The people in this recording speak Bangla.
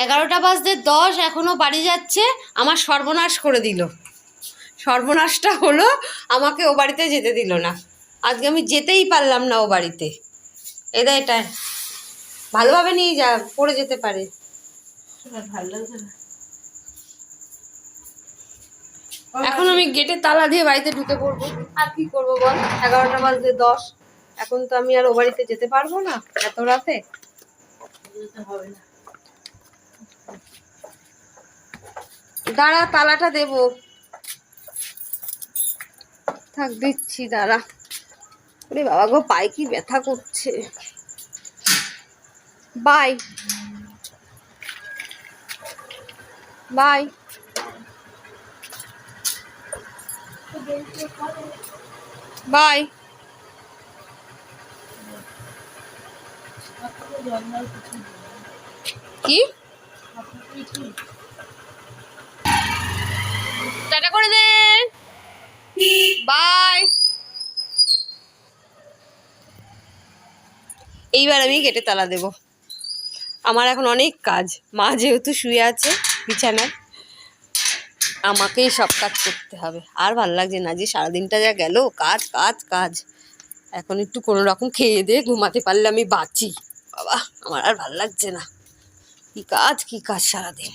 এগারোটা বাজতে দশ এখনও বাড়ি যাচ্ছে আমার সর্বনাশ করে দিল। সর্বনাশটা হলো আমাকে ও বাড়িতে যেতে দিল না। আজকে আমি যেতেই পারলাম না ও বাড়িতে। এটা এটা। ভালোভাবে নিয়ে যা পড়ে যেতে পারে। এখন আমি গেটে তালা দিয়ে বাড়িতে ঢুকে পড়ব। আর কি করব বল? এগারোটা বাজতে দশ। এখন তো আমি আর ও বাড়িতে যেতে পারব না এত রাতে। হবে না। দাঁড়া, তালাটা দেব। থাক, দিচ্ছি, দাঁড়া। ওরে বাবা গো, পায়ে কি ব্যথা করছে। বাই। বাই। বাই। কি টাটা করে দেন বাই এইবার আমি কেটে তালা দেব। আমার এখন অনেক কাজ। মা যেহেতু শুয়ে আছে বিছানায়, আমাকেই সব কাজ করতে হবে। আর ভালো লাগছে না যে সারাদিনটা যা গেল, কাজ কাজ কাজ। এখন একটু কোনো রকম খেয়ে দিয়ে ঘুমাতে পারলে আমি বাঁচি। বাবা, আমার আর ভালো লাগছে না। কী কাজ কী কাজ সারাদিন।